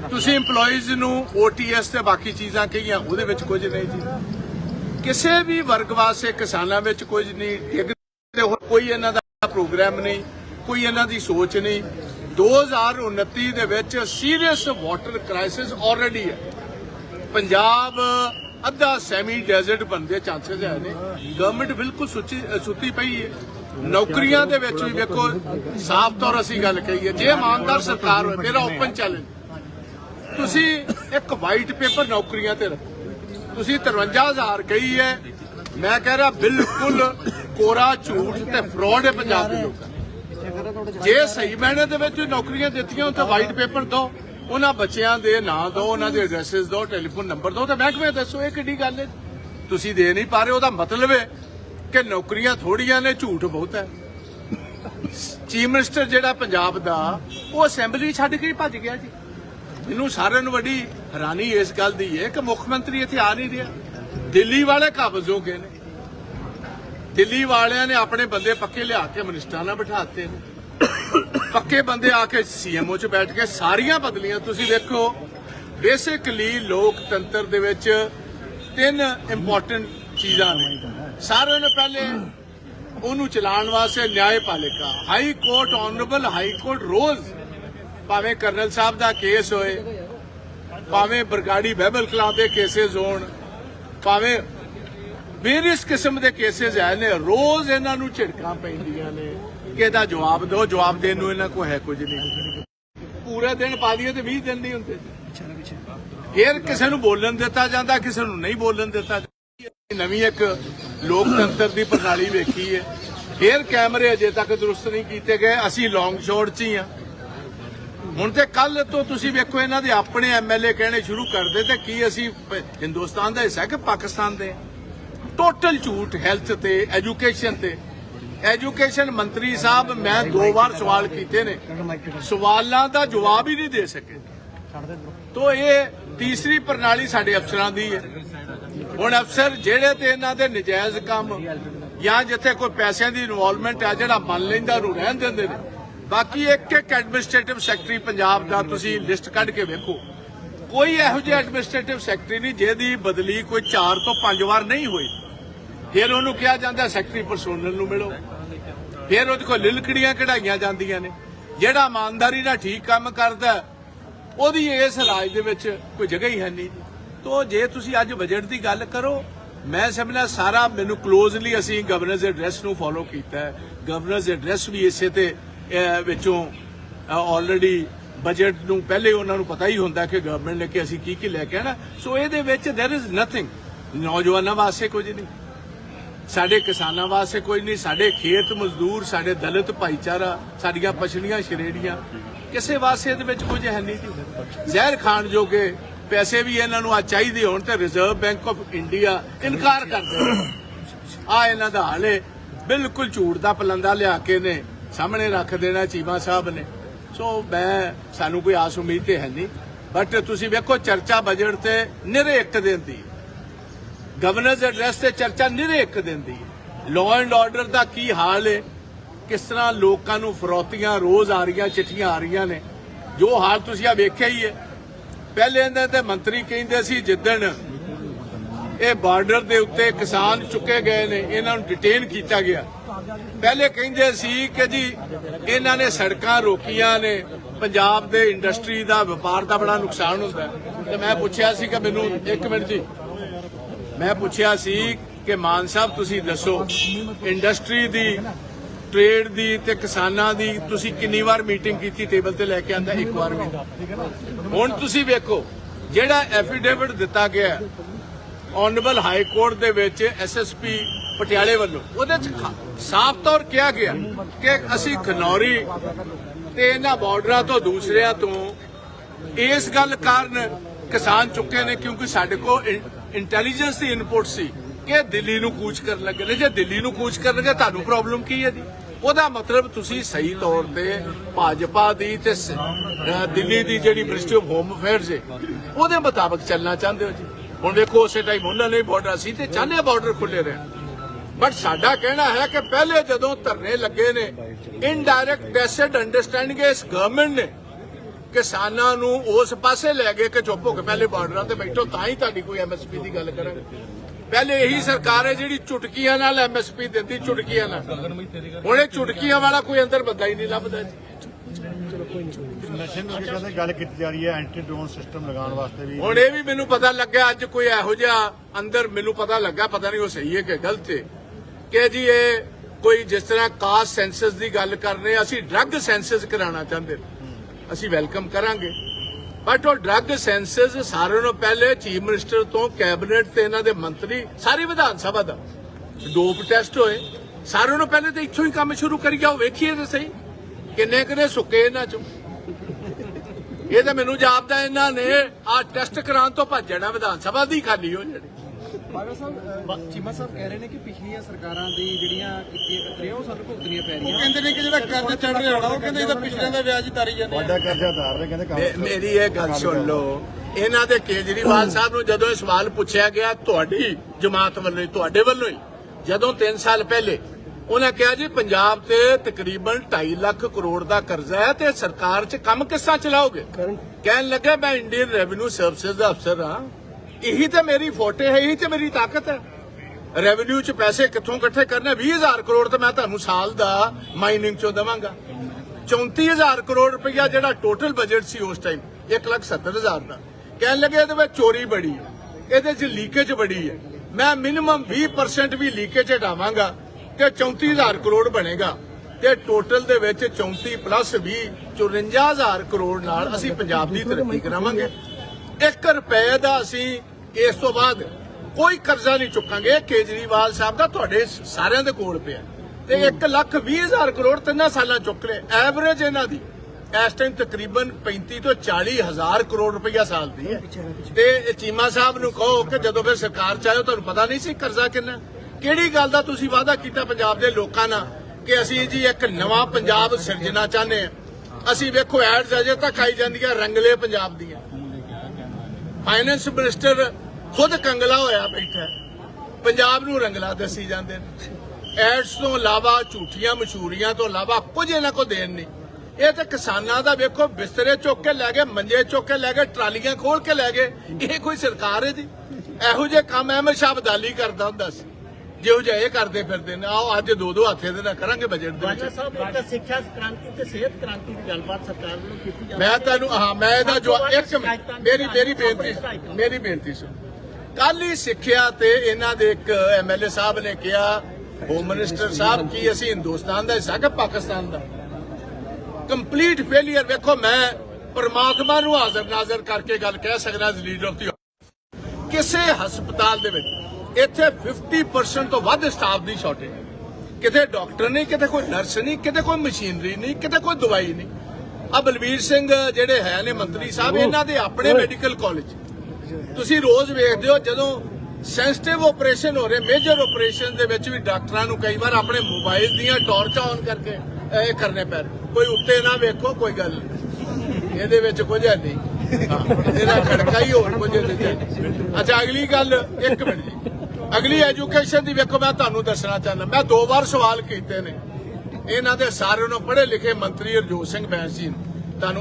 ਤੁਸੀਂ EMPLOYEES ਨੂੰ OTS ਤੇ ਬਾਕੀ ਚੀਜ਼ਾਂ ਕਹੀਆਂ, ਉਹਦੇ ਵਿੱਚ ਕੁਝ ਨਹੀਂ ਜੀ। ਕਿਸੇ ਵੀ ਵਰਗ ਵਾਸਤੇ ਕਿਸਾਨਾਂ ਵਿੱਚ ਕੁਝ ਨਹੀਂ। ਡਿੱਗਦੇ ਕੋਈ ਇਹਨਾਂ ਦਾ ਪ੍ਰੋਗਰਾਮ ਨਹੀਂ, ਕੋਈ ਇਹਨਾਂ ਦੀ ਸੋਚ ਨਹੀਂ। 2029 ਦੇ ਵਿੱਚ ਸੀਰੀਅਸ ਵਾਟਰ ਕ੍ਰਾਈਸਿਸ ਆਲਰੇਡੀ ਹੈ। ਪੰਜਾਬ ਅੱਧਾ ਸੈਮੀ ਡੈਜ਼ਰਟ ਬਣਦੇ ਚਾਂਸਸ ਹੈ ਨੇ ਗਵਰਨਮੈਂਟ ਬਿਲਕੁਲ ਸੁੱਤੀ ਪਈ ਹੈ। ਨੌਕਰੀਆਂ ਦੇ ਵਿੱਚ ਵੀ ਵੇਖੋ, ਸਾਫ਼ ਤੌਰ ਅਸੀਂ ਗੱਲ ਕਹੀਏ। ਜੇ ਇਮਾਨਦਾਰ ਸਰਕਾਰ ਹੋਵੇ ਮੇਰਾ ਓਪਨ ਚੈਲੰਜ ਤੁਸੀਂ ਇੱਕ ਵਾਈਟ ਪੇਪਰ ਨੌਕਰੀਆਂ ਤੇ ਰੱਖੋ। ਤੁਸੀਂ 53000 ਕਹੀ ਹੈ। ਮੈਂ ਕਹਿ ਰਿਹਾ ਬਿਲਕੁਲ ਕੋਰਾ, ਝੂਠ ਤੇ ਫਰਾਡ ਹੈ ਪੰਜਾਬ ਦੇ। ਲੋਕਾਂ ਜੇ ਸਹੀ ਮਾਇਨੇ ਦੇ ਵਿੱਚ ਨੌਕਰੀਆਂ ਦਿੱਤੀਆਂ ਤਾਂ ਵਾਈਟ ਪੇਪਰ ਦੋ। ਉਹਨਾਂ ਬੱਚਿਆਂ ਦੇ ਨਾਂ ਦਿਓ ਉਹਨਾਂ ਦੇ ਐਡਰੈਸਸ ਦਿਓ ਟੈਲੀਫੋਨ ਨੰਬਰ ਦਿਓ ਤੇ ਮਹਿਕਮੇ ਦੱਸੋ ਇਹ ਕਿੱਡੀ ਗੱਲ ਹੈ। ਤੁਸੀਂ ਦੇ ਨਹੀਂ ਪਾ ਰਹੇ, ਉਹਦਾ ਮਤਲਬ ਹੈ ਕਿ ਨੌਕਰੀਆਂ ਥੋੜੀਆਂ ਨੇ, ਝੂਠ ਬਹੁਤ ਹੈ। ਚੀਫ ਮਿਨਿਸਟਰ ਜਿਹੜਾ ਪੰਜਾਬ ਦਾ, ਉਹ ਅਸੈਂਬਲੀ ਛੱਡ ਕੇ ਭੱਜ ਗਿਆ ਜੀ। ਮੈਨੂੰ ਸਾਰਿਆਂ ਨੂੰ ਵੱਡੀ ਹੈਰਾਨੀ ਇਸ ਗੱਲ ਦੀ ਹੈ ਕਿ ਮੁੱਖ ਮੰਤਰੀ ਇੱਥੇ ਆ ਨਹੀਂ ਰਿਹਾ। ਦਿੱਲੀ ਵਾਲੇ ਕਾਬਜ਼ ਹੋ ਗਏ ਨੇ। ਦਿੱਲੀ ਵਾਲਿਆਂ ਨੇ ਆਪਣੇ ਬੰਦੇ ਪੱਕੇ ਲਿਆ ਕੇ ਮਿਨਿਸਟਰਾਂ ਨਾਲ ਬਿਠਾਤੇ ਨੇ। ਪੱਕੇ ਬੰਦੇ ਆ ਕੇ ਸੀਐਮਓ 'ਚ ਬੈਠ ਕੇ ਸਾਰੀਆਂ ਬਦਲੀਆਂ ਤੁਸੀਂ ਦੇਖੋ। ਬੇਸਿਕਲੀ ਲੋਕਤੰਤਰ ਦੇ ਵਿੱਚ ਤਿੰਨ ਇੰਪੋਰਟੈਂਟ ਚੀਜ਼ਾਂ ਨੇ। ਸਾਰਿਆਂ ਨੇ ਪਹਿਲੇ ਉਹਨੂੰ ਚਲਾਉਣ ਵਾਸਤੇ ਨਿਆਂਪਾਲਿਕਾ high court honourable high court ਰੋਜ਼ ਭਾਵੇਂ ਕਰਨਲ ਸਾਹਿਬ ਦਾ ਕੇਸ ਹੋਏ, ਭਾਵੇਂ ਬਰਗਾੜੀ ਬਹਿਬਲ ਖਿਲਾਫ ਦੇ ਕੇਸਸ ਹੋਣ, ਭਾਵੇਂ ਵੇਰੀਅਸ ਕਿਸਮ ਦੇ ਕੇਸਸ ਆਏ ਨੇ, ਰੋਜ਼ ਇਹਨਾਂ ਨੂੰ ਝਿੜਕਾਂ ਪੈਂਦੀਆਂ ਨੇ ਕਿ ਇਹਦਾ ਜਵਾਬ ਦਿਓ, ਜਵਾਬ ਦੇਣ ਨੂੰ ਇਹਨਾਂ ਕੋਲ ਹੈ ਕੁਝ ਨਹੀਂ। ਪੂਰੇ ਦਿਨ ਪਾ ਦਈਏ ਤੇ 20 ਦਿਨ ਨਹੀਂ ਹੁੰਦੇ। ਫਿਰ ਕਿਸੇ ਨੂੰ ਬੋਲਣ ਦਿੱਤਾ ਜਾਂਦਾ, ਕਿਸੇ ਨੂੰ ਨਹੀਂ ਬੋਲਣ ਦਿੱਤਾ ਜਾਂਦਾ। ਨਵੀਂ ਇੱਕ ਲੋਕਤੰਤਰ ਦੀ ਪ੍ਰਣਾਲੀ ਵੇਖੀ ਹੈ। ਫਿਰ ਕੈਮਰੇ ਅਜੇ ਤੱਕ ਦਰੁਸਤ ਨਹੀਂ ਕੀਤੇ ਗਏ। ਅਸੀਂ ਲੌਂਗ ਸ਼ਾਟ 'ਚ ਹੀ ਆ ਹੁਣ ਤੇ ਕੱਲ ਤੋਂ ਤੁਸੀਂ ਵੇਖੋ ਇਹਨਾਂ ਦੇ ਆਪਣੇ ਐਮਐਲਏ ਕਹਿਣੇ ਸ਼ੁਰੂ ਕਰਦੇ ਤੇ ਕੀ ਅਸੀਂ ਹਿੰਦੁਸਤਾਨ ਦਾ ਹਿੱਸਾ ਕਿ ਪਾਕਿਸਤਾਨ ਦੇ? ਟੋਟਲ ਝੂਠ ਹੈਲਥ ਤੇ ਐਜੂਕੇਸ਼ਨ ਤੇ। ਐਜੂਕੇਸ਼ਨ ਮੰਤਰੀ ਸਾਹਿਬ, ਮੈਂ ਦੋ ਵਾਰ ਸਵਾਲ ਕੀਤੇ ਨੇ। ਸਵਾਲਾਂ ਦਾ ਜਵਾਬ ਹੀ ਨਹੀਂ ਦੇ ਸਕੇ। ਤੋ ਇਹ ਤੀਸਰੀ ਪ੍ਰਣਾਲੀ ਸਾਡੇ ਅਫਸਰਾਂ ਦੀ ਹੈ। ਹੁਣ ਅਫਸਰ ਜਿਹੜੇ ਤੇ ਇਹਨਾਂ ਦੇ ਨਜਾਇਜ਼ ਕੰਮ ਜਾਂ ਜਿੱਥੇ ਕੋਈ ਪੈਸਿਆਂ ਦੀ ਇਨਵੋਲਵਮੈਂਟ ਆ, ਜਿਹੜਾ ਮੰਨ ਲੈਂਦਾ, ਉਹਨੂੰ ਰਹਿਣ ਦਿੰਦੇ ਨੇ। ਬਾਕੀ ਇੱਕ ਇੱਕ ਐਡਮਿਨਿਸਟ੍ਰੇਟਿਵ ਸੈਕਟਰੀ ਪੰਜਾਬ ਦਾ ਤੁਸੀਂ ਲਿਸਟ ਕੱਢ ਕੇ ਵੇਖੋ। ਕੋਈ ਇਹੋ ਜਿਹਾ ਐਡਮਿਨਿਸਟ੍ਰੇਟਿਵ ਸੈਕਟਰੀ ਨਹੀਂ, ਜਿਹਦੀ ਬਦਲੀ ਕੋਈ 4 ਤੋਂ 5 ਵਾਰ ਨਹੀਂ ਹੋਈ। ਫਿਰ ਉਹਨੂੰ ਕਿਹਾ ਜਾਂਦਾ ਸੈਕਟਰੀ ਪਰਸੋਨਲ ਨੂੰ ਮਿਲੋ। ਫਿਰ ਉਹਦੇ ਕੋਲ ਲਿਲਕੜੀਆਂ ਕਢਾਈਆਂ ਜਾਂਦੀਆਂ ਨੇ। ਜਿਹੜਾ ਇਮਾਨਦਾਰੀ ਨਾਲ ਠੀਕ ਕੰਮ ਕਰਦਾ, ਉਹਦੀ ਇਸ ਰਾਜ ਦੇ ਵਿੱਚ ਕੋਈ ਜਗ੍ਹਾ ਹੀ ਹੈ ਨਹੀਂ। ਤੋ ਜੇ ਤੁਸੀਂ ਅੱਜ ਬਜਟ ਦੀ ਗੱਲ ਕਰੋ, ਮੈਂ ਸਮਝਣਾ ਸਾਰਾ ਮੈਨੂੰ ਕਲੋਜ਼ਲੀ ਅਸੀਂ ਗਵਰਨਰਸ ਐਡਰੈਸ ਨੂੰ ਫੋਲੋ ਕੀਤਾ ਹੈ। ਗਵਰਨਰਸ ਐਡਰੈਸ ਵੀ ਇਸੇ ਤੇ ਵਿੱਚੋਂ ਆਲਰੇਡੀ ਬਜਟ ਨੂੰ ਪਹਿਲੇ ਉਹਨਾਂ ਨੂੰ ਪਤਾ ਹੀ ਹੁੰਦਾ ਕਿ ਗਵਰਨਮੈਂਟ ਨੇ ਕਿ ਅਸੀਂ ਕੀ ਕੀ ਲੈ ਕੇ ਆਣਾ ਸੋ ਇਹਦੇ ਵਿੱਚ there is ਨਥਿੰਗ ਨੌਜਵਾਨਾਂ ਵਾਸਤੇ ਕੁਝ ਨਹੀਂ। ਸਾਡੇ ਕਿਸਾਨਾਂ ਵਾਸਤੇ ਕੋਈ ਨਹੀਂ। ਸਾਡੇ ਖੇਤ ਮਜ਼ਦੂਰ, ਸਾਡੇ ਦਲਿਤ ਭਾਈਚਾਰਾ, ਸਾਡੀਆਂ ਪਛੜੀਆਂ ਸ਼੍ਰੇਣੀਆਂ ਕਿਸੇ ਵਾਸਤੇ ਇਹਦੇ ਵਿੱਚ ਕੁਝ ਹੈ ਨਹੀਂ। ਜ਼ਹਿਰ ਖਾਣ ਜੋਗੇ ਪੈਸੇ ਵੀ ਇਹਨਾਂ ਨੂੰ ਆ ਚਾਹੀਦੇ ਹੋਣ ਤੇ ਰਿਜ਼ਰਵ ਬੈਂਕ ਆਫ ਇੰਡੀਆ ਇਨਕਾਰ ਕਰ ਆ ਇਹਨਾਂ ਦਾ ਹਾਲੇ ਬਿਲਕੁਲ ਝੂਠ ਦਾ ਪਲੰਦਾ ਲਿਆ ਕੇ ਨੇ। ਸਾਹਮਣੇ ਰੱਖ ਦੇਣਾ ਚੀਮਾ ਸਾਹਿਬ ਨੇ। ਸੋ ਮੈਂ, ਸਾਨੂੰ ਕੋਈ ਆਸ ਉਮੀਦ ਤੇ ਹੈ ਨਹੀਂ। ਬਟ ਤੁਸੀਂ ਵੇਖੋ, ਚਰਚਾ ਬਜਟ ਤੇ ਨਿਰੇ ਇੱਕ ਦਿਨ ਦੀ। ਹੈ। ਗਵਰਨਰਸ ਐਡਰੈਸ ਤੇ ਚਰਚਾ ਨਿਰੇ ਇੱਕ ਦਿਨ ਦੀ। ਲਾਅ ਐਂਡ ਆਰਡਰ ਦਾ ਕੀ ਹਾਲ ਹੈ ਕਿਸ ਤਰ੍ਹਾਂ ਲੋਕਾਂ ਨੂੰ ਫਰੋਤੀਆਂ, ਰੋਜ਼ ਆ ਰਹੀਆਂ, ਚਿੱਠੀਆਂ ਆ ਰਹੀਆਂ ਨੇ? ਜੋ ਹਾਲ ਤੁਸੀਂ ਆ ਵੇਖਿਆ ਹੀ ਹੈ ਪਹਿਲੇ ਇਹਨਾਂ ਤੇ ਮੰਤਰੀ ਕਹਿੰਦੇ ਸੀ ਜਿੱਦਣ ਇਹ ਬਾਰਡਰ ਦੇ ਉੱਤੇ ਕਿਸਾਨ ਚੁੱਕੇ ਗਏ ਨੇ, ਇਹਨਾਂ ਨੂੰ ਡਿਟੇਨ ਕੀਤਾ ਗਿਆ। ਪਹਿਲੇ ਕਹਿੰਦੇ ਸੀ ਕਿ ਜੀ, ਇਹਨਾਂ ਨੇ ਸੜਕਾਂ ਰੋਕੀਆਂ ਨੇ, ਪੰਜਾਬ ਦੇ ਇੰਡਸਟਰੀ ਦਾ, ਵਪਾਰ ਦਾ ਬੜਾ ਨੁਕਸਾਨ ਹੁੰਦਾ ਤੇ ਮੈਂ ਪੁੱਛਿਆ ਸੀ ਕਿ ਮੈਨੂੰ, ਇੱਕ ਮਿੰਟ ਜੀ, ਮੈਂ ਪੁੱਛਿਆ ਸੀ ਕਿ ਮਾਨ ਸਾਹਿਬ ਤੁਸੀਂ ਦੱਸੋ ਇੰਡਸਟਰੀ ਦੀ ਟ੍ਰੇਡ ਦੀ ਤੇ ਕਿਸਾਨਾਂ ਦੀ, ਤੁਸੀਂ ਕਿੰਨੀ ਵਾਰ ਮੀਟਿੰਗ ਕੀਤੀ ਟੇਬਲ ਤੇ ਲੈ ਕੇ ਆਂਦਾ, ਇੱਕ ਵਾਰ ਵੀ ਹੁਣ ਤੁਸੀਂ ਵੇਖੋ, ਜਿਹੜਾ ਐਫੀਡੇਵਿਟ ਦਿੱਤਾ ਗਿਆ ਆਨਰੇਬਲ ਹਾਈ ਕੋਰਟ ਦੇ ਵਿੱਚ ਐਸਐਸਪੀ ਪਟਿਆਲੇ ਵੱਲੋਂ। ਉਹਦੇ ਚ ਸਾਫ਼ ਤੌਰ ਕਿਹਾ ਗਿਆ ਕਿ ਅਸੀਂ ਖਨੌਰੀ ਤੇ ਇਹਨਾਂ ਬਾਰਡਰਾਂ ਤੋਂ ਦੂਸਰਿਆਂ ਤੋਂ ਇਸ ਗੱਲ ਕਾਰਨ ਕਿਸਾਨ ਚੁੱਕੇ ਨੇ ਕਿਉਂਕਿ ਸਾਡੇ ਕੋਲ ਇੰਟੈਲੀਜੈਂਸ ਦੀ ਇਨਪੁਟ ਸੀ ਕਿ ਦਿੱਲੀ ਨੂੰ ਕੂਚ ਕਰਨ ਲੱਗੇ ਨੇ। ਜੇ ਦਿੱਲੀ ਨੂੰ ਕੂਚ ਕਰਨਗੇ, ਤੁਹਾਨੂੰ ਪ੍ਰੋਬਲਮ ਕੀ ਹੈ ਜੀ? ਉਹਦਾ ਮਤਲਬ ਤੁਸੀਂ ਸਹੀ ਤੌਰ ਤੇ ਭਾਜਪਾ ਦੀ ਤੇ ਦਿੱਲੀ ਦੀ ਜਿਹੜੀ ਮਿਨਿਸਟਰੀ ਆਫ ਹੋਮ ਅਫੇਅਰਸ ਹੈ, ਉਹਦੇ ਮੁਤਾਬਕ ਚੱਲਣਾ ਚਾਹੁੰਦੇ ਹੋ ਜੀ? ਹੁਣ ਦੇਖੋ ਉਸੇ ਟਾਈਮ ਉਹਨਾਂ ਨੇ ਬਾਰਡਰ ਸੀ ਤੇ ਚਾਹਨੇ ਬਾਰਡਰ ਖੁੱਲੇ ਰਹਿਣ। ਬਟ ਸਾਡਾ ਕਹਿਣਾ ਹੈ ਕਿ ਪਹਿਲੇ ਜਦੋਂ ਧਰਨੇ ਲੱਗੇ ਨੇ ਇਨਡਾਇਰੈਕਟ ਟੈਸਟ ਅੰਡਰਸਟੈਂਡਿੰਗ ਇਸ ਗਵਰਨਮੈਂਟ ਨੇ। ਕਿਸਾਨਾਂ ਨੂੰ ਉਸ ਪਾਸੇ ਲੈ ਗਏ ਕਿ ਚੁੱਪ ਹੋ ਕੇ ਪਹਿਲੇ ਬਾਰਡਰਾਂ ਤੇ ਬੈਠੋ ਤਾਂ ਹੀ ਤੁਹਾਡੀ ਕੋਈ ਐਮਐਸਪੀ ਦੀ ਗੱਲ ਕਰਾਂਗੇ ਪਹਿਲੇ ਇਹੀ ਸਰਕਾਰ ਹੈ ਜਿਹੜੀ ਚੁਟਕੀਆਂ ਨਾਲ ਐਮਐਸਪੀ ਦਿੰਦੀ ਚੁਟਕੀਆਂ ਨਾਲ। ਹੁਣ ਇਹ ਚੁਟਕੀਆਂ ਵਾਲਾ ਕੋਈ ਅੰਦਰ ਬੰਦਾ ਹੀ ਨਹੀਂ ਲੱਭਦਾ ਨਸ਼ੇ ਨੂੰ ਕਹਿੰਦੇ ਗੱਲ ਕੀਤੀ ਜਾ ਰਹੀ ਹੈ ਐਂਟੀ ਡਰੋਨ ਸਿਸਟਮ ਲਗਾਉਣ ਵਾਸਤੇ ਵੀ। ਹੁਣ ਇਹ ਵੀ ਮੈਨੂੰ ਪਤਾ ਲੱਗਾ ਅੱਜ ਕੋਈ ਇਹੋ ਜਿਹਾ ਅੰਦਰ ਮੈਨੂੰ ਪਤਾ ਲੱਗਾ ਪਤਾ ਨਹੀਂ ਉਹ ਸਹੀ ਹੈ ਕਿ ਗਲਤ ਹੈ। ਕਿ ਜੀ ਇਹ ਕੋਈ ਜਿਸ ਤਰ੍ਹਾਂ ਕਾਸਟ ਸੈਂਸਸ ਦੀ ਗੱਲ ਕਰਨੇ ਅਸੀਂ ਡਰੱਗ ਸੈਂਸਸ ਕਰਾਉਣਾ ਚਾਹੁੰਦੇ ਅਸੀਂ ਵੈਲਕਮ ਕਰਾਂਗੇ। ਬਟ ਉਹ ਡਰੱਗ ਸੈਂਸਸ ਸਾਰਿਆਂ ਨੂੰ ਪਹਿਲੇ ਚੀਫ ਮਿਨਿਸਟਰ ਤੋਂ ਕੈਬਨਿਟ ਤੇ ਇਹਨਾਂ ਦੇ ਮੰਤਰੀ, ਸਾਰੀ ਵਿਧਾਨ ਸਭਾ ਦਾ ਡੋਪ ਟੈਸਟ ਹੋਏ। ਸਾਰਿਆਂ ਨੂੰ ਪਹਿਲੇ ਤਾਂ ਇੱਥੋਂ ਹੀ ਕੰਮ ਸ਼ੁਰੂ ਕਰੀ ਜਾਓ, ਵੇਖੀਏ ਤਾਂ ਸਹੀ। ਕਿੰਨੇ ਕਿੰਨੇ ਸੁੱਕੇ ਇਹਨਾਂ ਚੋਂ? ਇਹ ਤਾਂ ਮੈਨੂੰ ਜਾਪਦਾ ਇਹਨਾਂ ਨੇ ਆ ਟੈਸਟ ਕਰਾਉਣ ਤੋਂ ਭੱਜਣਾ ਵਿਧਾਨ ਸਭਾ ਦੀ ਖਾਲੀ ਹੋ ਜਾਣੀ। ਬਾਬਾ ਸਾਹਿਬ ਅ, ਚੀਮਾ ਸਾਹਿਬ ਕਹਿ ਰਹੇ ਨੇ ਕਿ ਪਿਛਲੀਆਂ ਸਰਕਾਰਾਂ ਦੀ ਜਿਹੜੀਆਂ ਕੀਤੀਆਂ ਕਤਰੀਆਂ ਉਹ ਸਾਨੂੰ ਭੁਗਤਣੀਆਂ ਪੈ ਰਹੀਆਂ। ਕਹਿੰਦੇ ਨੇ ਕਿ ਜਿਹੜਾ ਕਰਜ਼ਾ ਚੜ ਰਿਹਾ ਹੋਣਾ ਉਹ ਕਹਿੰਦੇ ਇਹ ਤਾਂ ਪਿਛਲੇ ਦਾ ਵਿਆਜ ਤਾਰੀ ਜਾਂਦੇ ਆ। ਵੱਡਾ ਕਰਜ਼ਾ ਧਾਰ ਰਹੇ ਕਹਿੰਦੇ ਮੇ- ਕੰਮ ਮੇਰੀ ਇਹ ਗੱਲ ਸੁਣ ਲਓ ਇਹਨਾਂ ਦੇ ਕੇਜਰੀਵਾਲ ਸਾਹਿਬ ਨੂੰ ਜਦੋਂ ਇਹ ਸਵਾਲ ਪੁੱਛਿਆ ਗਿਆ ਤੁਹਾਡੀ ਜਮਾਤ ਵੱਲੋਂ ਹੀ ਤੁਹਾਡੇ ਵੱਲੋਂ ਹੀ ਜਦੋਂ 3 ਸਾਲ ਪਹਿਲੇ ਉਹਨਾਂ ਕਿਹਾ ਜੀ ਪੰਜਾਬ ਤੇ ਤਕਰੀਬਨ 2.5 ਲੱਖ ਕਰੋੜ ਦਾ ਕਰਜ਼ਾ ਹੈ ਤੇ ਸਰਕਾਰ 'ਚ ਕੰਮ ਕਿਸ ਤਰ੍ਹਾਂ ਚਲਾਓਗੇ ਕਹਿਣ ਲੱਗੇ ਮੈਂ ਇੰਡੀਅਨ ਰੈਵਨਿਊ ਸਰਵਿਸਿਜ਼ ਦਾ ਅਫਸਰ ਹਾਂ। ਇਹੀ ਤਾਂ ਮੇਰੀ ਫੋਟੇ ਹੈ, ਇਹੀ ਤੇ ਮੇਰੀ ਤਾਕਤ ਹੈ। ਰੈਵਨਿਊ 'ਚ ਪੈਸੇ ਕਿੱਥੋਂ ਇਕੱਠੇ ਕਰਨੇ 20000 ਕਰੋੜ ਤੇ ਮੈਂ ਤੁਹਾਨੂੰ ਸਾਲ ਦਾ ਮਾਈਨਿੰਗ 'ਚੋਂ ਦੇਵਾਂਗਾ। 34000 ਕਰੋੜ ਰੁਪਇਆ ਜਿਹੜਾ ਟੋਟਲ ਬਜਟ ਸੀ ਉਸ ਟਾਈਮ 170000 ਦਾ। ਕਹਿਣ ਲੱਗੇ ਇਹਦੇ ਵਿੱਚ ਚੋਰੀ ਬੜੀ ਹੈ, ਇਹਦੇ 'ਚ ਲੀਕੇਜ ਬੜੀ ਹੈ। ਮੈਂ ਮਿਨੀਮਮ 20% ਵੀ ਲੀਕੇਜ ਹਟਾਵਾਂਗਾ ਤੇ 34000 ਕਰੋੜ ਬਣੇਗਾ। ਤੇ ਟੋਟਲ ਦੇ ਵਿੱਚ 34 ਪਲੱਸ 20 54000 ਕਰੋੜ ਨਾਲ ਅਸੀਂ ਪੰਜਾਬ ਦੀ ਤਰੱਕੀ ਕਰਾਵਾਂਗੇ। 1 ਰੁਪਏ ਦਾ ਅਸੀਂ ਇਸ ਤੋਂ ਬਾਅਦ ਕੋਈ ਕਰਜ਼ਾ ਨਹੀਂ ਚੁੱਕਾਂਗੇ। ਕੇਜਰੀਵਾਲ ਸਾਹਿਬ ਦਾ ਤੁਹਾਡੇ ਸਾਰਿਆਂ ਦੇ ਕੋਲ ਪਿਆ। ਤੇ 1 ਲੱਖ 20 ਹਜ਼ਾਰ ਕਰੋੜ ਤਿੰਨਾਂ ਸਾਲਾਂ ਚੁੱਕ ਲਏ। ਐਵਰੇਜ ਇਹਨਾਂ ਦੀ ਇਸ ਟਾਈਮ ਤਕਰੀਬਨ 35 ਤੋਂ 40 ਹਜ਼ਾਰ ਕਰੋੜ ਰੁਪਈਆ ਸਾਲ ਦੀ ਹੈ। ਤੇ ਚੀਮਾ ਸਾਹਿਬ ਨੂੰ ਕਹੋ ਕਿ ਜਦੋਂ ਫਿਰ ਸਰਕਾਰ ਚਾਹੇ ਤੁਹਾਨੂੰ ਪਤਾ ਨਹੀਂ ਸੀ ਕਰਜ਼ਾ ਕਿੰਨਾ। ਕਿਹੜੀ ਗੱਲ ਦਾ ਤੁਸੀਂ ਵਾਅਦਾ ਕੀਤਾ ਪੰਜਾਬ ਦੇ ਲੋਕਾਂ ਨਾਲ ਕਿ ਅਸੀਂ ਜੀ ਇੱਕ ਨਵਾਂ ਪੰਜਾਬ ਸਿਰਜਣਾ ਚਾਹੁੰਦੇ ਹਾਂ। ਅਸੀਂ ਵੇਖੋ ਐਡਸ ਅਜੇ ਤੱਕ ਆਈ ਜਾਂਦੀਆਂ ਰੰਗਲੇ ਪੰਜਾਬ ਦੀਆਂ। ਫਾਈਨੈਂਸ ਮਿਨਿਸਟਰ ਖੁਦ ਕੰਗਲਾ ਹੋਇਆ ਬੈਠਾ। ਪੰਜਾਬ ਨੂੰ ਰੰਗਲਾ ਦੱਸੀ ਜਾਂਦੇ ਨੇ। ਐਡਸ ਤੋਂ ਇਲਾਵਾ ਝੂਠੀਆਂ ਮਸ਼ਹੂਰੀਆਂ ਤੋਂ ਇਲਾਵਾ ਕੁਝ ਇਹਨਾਂ ਕੋ ਦੇਣ ਨਹੀਂ। ਇਹ ਤੇ ਕਿਸਾਨਾਂ ਦਾ ਵੇਖੋ ਬਿਸਤਰੇ ਚੁੱਕ ਕੇ ਲੈ ਗਏ ਮੰਜੇ ਚੁੱਕ ਕੇ ਲੈ ਗਏ ਟਰਾਲੀਆਂ ਖੋਲ ਕੇ ਲੈ ਗਏ। ਇਹ ਕੋਈ ਸਰਕਾਰ ਹੈ ਜੀ? ਇਹੋ ਜਿਹੇ ਕੰਮ ਅਹਿਮਦ ਸ਼ਾਹ ਅਬਦਾਲੀ ਕਰਦਾ ਹੁੰਦਾ ਸੀ। ਜਿਹੋ ਜਿਹਾ ਇਹ ਕਰਦੇ ਫਿਰਦੇ ਨੇ। ਆਓ ਅੱਜ ਦੋ ਦੋ ਹੱਥੇ ਦੇ ਨਾਲ ਕਰਾਂਗੇ ਬਜਟ ਦੇ ਵਿੱਚ। ਸਾਹਿਬ ਇੱਕ ਸਿੱਖਿਆ ਕ੍ਰਾਂਤੀ ਤੇ ਸਿਹਤ ਕ੍ਰਾਂਤੀ ਦੀ ਗੱਲਬਾਤ ਸਰਕਾਰ ਵੱਲੋਂ ਕੀਤੀ ਜਾ ਮੈਂ ਤੁਹਾਨੂੰ ਹਾਂ ਮੈਂ ਇਹਦਾ ਜੋ ਇੱਕ ਮੇਰੀ ਮੇਰੀ ਬੇਨਤੀ ਮੇਰੀ ਬੇਨਤੀ ਸੁਣ। ਕੱਲ ਹੀ ਸਿੱਖਿਆ ਤੇ ਇਹਨਾਂ ਦੇ ਇੱਕ ਐਮਐਲਏ ਸਾਹਿਬ ਨੇ ਕਿਹਾ ਹੋਮ ਮਿਨਿਸਟਰ ਸਾਹਿਬ ਕੀ ਅਸੀਂ ਹਿੰਦੁਸਤਾਨ ਦਾ ਹਿੱਸਾ ਕਿ ਪਾਕਿਸਤਾਨ ਦਾ? ਕੰਪਲੀਟ ਫੇਲਿਅਰ ਵੇਖੋ ਮੈਂ ਪਰਮਾਤਮਾ ਨੂੰ ਹਾਜ਼ਰ ਨਾਜ਼ਰ ਕਰਕੇ ਗੱਲ ਕਹਿ ਸਕਦਾ ਐਜ਼ ਲੀਡਰ ਆਫ ਦੀ। ਕਿਸੇ ਹਸਪਤਾਲ ਦੇ ਵਿੱਚ ਇੱਥੇ 50% ਤੋਂ ਵੱਧ ਸਟਾਫ ਦੀ ਸ਼ਾਰਟੇਜ ਹੈ ਕਿਤੇ ਡਾਕਟਰ ਨਹੀਂ ਕਿਤੇ ਕੋਈ ਨਰਸ ਨਹੀਂ ਕਿਤੇ ਕੋਈ ਮਸ਼ੀਨਰੀ ਨਹੀਂ ਕਿਤੇ ਕੋਈ ਦਵਾਈ ਨਹੀਂ। ਆ ਬਲਬੀਰ ਸਿੰਘ ਜਿਹੜੇ ਹੈ ਨੇ ਮੰਤਰੀ ਸਾਹਿਬ ਇਹਨਾਂ ਦੇ ਆਪਣੇ ਮੈਡੀਕਲ ਕਾਲਜ ਤੁਸੀਂ ਰੋਜ਼ ਵੇਖਦੇ ਹੋ ਜਦੋਂ ਸੈਂਸਿਟਿਵ ਆਪਰੇਸ਼ਨ ਹੋ ਰਹੇ ਮੇਜਰ ਆਪਰੇਸ਼ਨ ਦੇ ਵਿੱਚ ਵੀ ਡਾਕਟਰਾਂ ਨੂੰ ਕਈ ਵਾਰ ਆਪਣੇ ਮੋਬਾਈਲ ਦੀਆਂ ਟਾਰਚਾਂ ਔਨ ਕਰਕੇ ਇਹ ਕਰਨੇ ਪੈਣ। ਕੋਈ ਉੱਤੇ ਨਾ ਵੇਖੋ, ਕੋਈ ਗੱਲ ਨਹੀਂ। ਇਹਦੇ ਵਿੱਚ ਕੁਝ ਹੈ ਨਹੀਂ। ਇਹਦਾ ਖੜਕਾ ਹੀ ਹੋਰ ਕੁਝ ਨਹੀਂ ਅੱਛਾ, ਅਗਲੀ ਗੱਲ, ਇੱਕ ਮਿੰਟ ਜੀ। ਅਗਲੀ ਐਜੂਕੇਸ਼ਨ ਦੀ ਵੇਖੋ, ਮੈਂ ਤੁਹਾਨੂੰ ਦੱਸਣਾ ਚਾਹੁੰਦਾ। ਮੈਂ ਦੋ ਵਾਰ ਸਵਾਲ ਕੀਤੇ ਨੇ। ਇਹਨਾਂ ਦੇ ਸਾਰਿਆਂ ਨੂੰ ਪੜ੍ਹੇ ਲਿਖੇ ਮੰਤਰੀ ਹਰਜੋਤ ਸਿੰਘ ਬੈਂਸ ਜੀ ਨੂੰ। ਤੁਹਾਨੂੰ